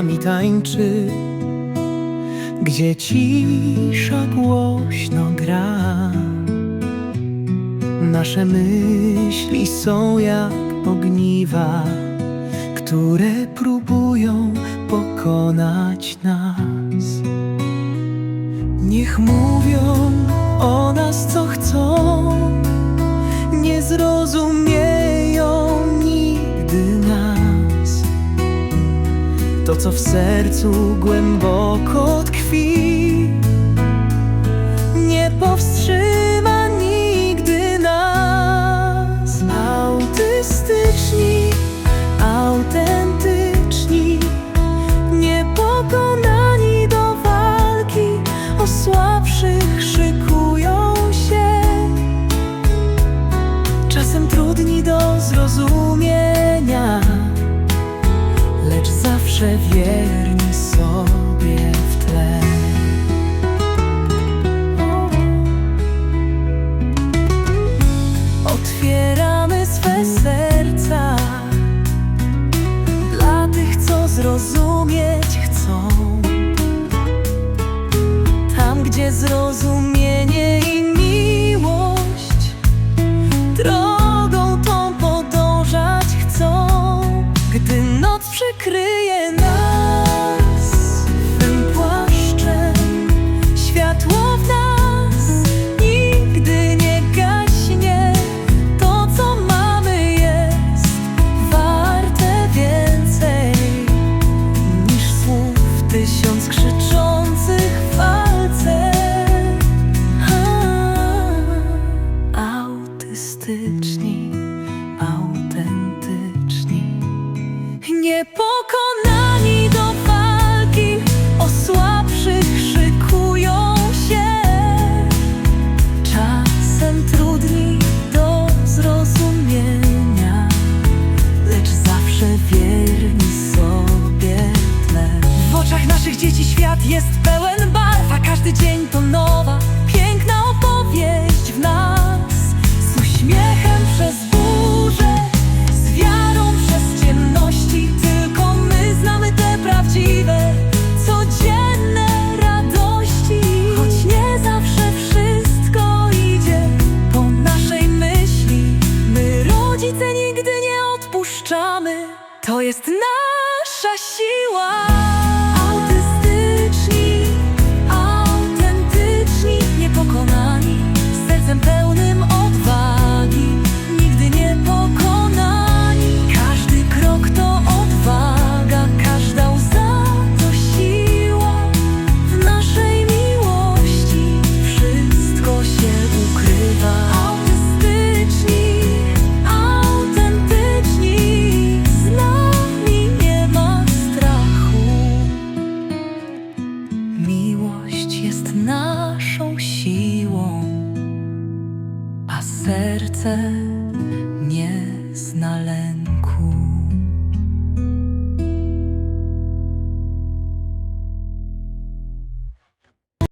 nami tańczy, gdzie cisza głośno gra. Nasze myśli są jak ogniwa, które próbują pokonać nas. Niech mówią To, co w sercu głęboko tkwi, zawsze wierni sobie w tle. Otwieramy swe serca dla tych, co zrozumieć chcą. Tam, gdzie zrozumienie i miłość drogą tą podążać chcą. Gdy noc przykryje dzieci świat jest pełen barw, a każdy dzień to nowa, piękna opowieść w nas. Z uśmiechem przez burzę, z wiarą przez ciemności, tylko my znamy te prawdziwe, codzienne radości. Choć nie zawsze wszystko idzie po naszej myśli, my rodzice nigdy nie odpuszczamy. To jest nasza siła. A